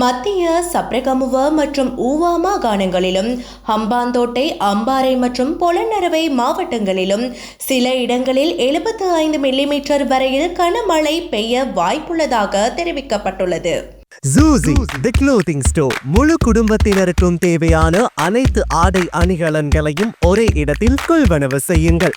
மத்திய சப்ரகமுவ மற்றும் ஊவா மாகாணங்களிலும் ஹம்பாந்தோட்டை அம்பாறை மற்றும் பொலநரவை மாவட்டங்களிலும் சில இடங்களில் எழுபத்து ஐந்து மில்லிமீட்டர் வரையில் கனமழை பெய்ய வாய்ப்புள்ளதாக தெரிவிக்கப்பட்டுள்ளது. ஜூசி தி க்ளோத்திங் ஸ்டோர் முழு குடும்பத்தினருக்கும் தேவையான அனைத்து ஆடை அணிகலன்களையும் ஒரே இடத்தில் கொள்வனவு செய்யுங்கள்.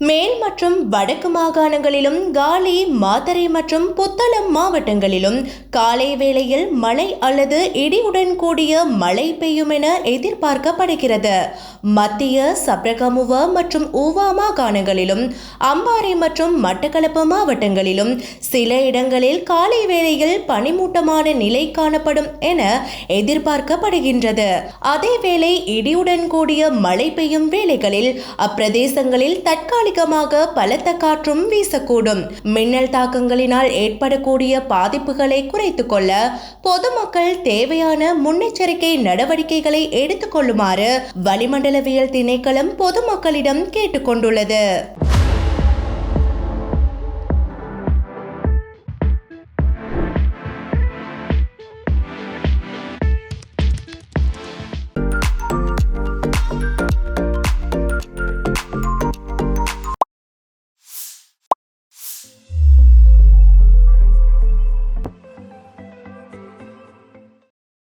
மேல் மற்றும் வடக்கு மாகாணங்களிலும் காலி மாத்தரை மற்றும் புத்தளம் மாவட்டங்களிலும் காலை வேளையில் மழை அல்லது இடியுடன் கூடிய மழை பெய்யும் என எதிர்பார்க்கப்படுகிறது. மத்திய சப்ரகமுவ மற்றும் ஊவா மாகாணங்களிலும் அம்பாறை மற்றும் மட்டக்களப்பு மாவட்டங்களிலும் சில இடங்களில் காலை வேளையில் பனிமூட்டமான நிலை காணப்படும் என எதிர்பார்க்கப்படுகின்றது. அதேவேளை இடியுடன் கூடிய மழை பெய்யும் வேளைகளில் அப்பிரதேசங்களில் தற்கால தற்காலிகமாக பலத்த காற்றும் வீசக்கூடும். மின்னல் தாக்கங்களினால் ஏற்படக்கூடிய பாதிப்புகளை குறைத்துக் கொள்ள பொதுமக்கள் தேவையான முன்னெச்சரிக்கை நடவடிக்கைகளை எடுத்துக்கொள்ளுமாறு வளிமண்டலவியல் திணைக்களம் பொதுமக்களிடம் கேட்டுக்கொண்டுள்ளது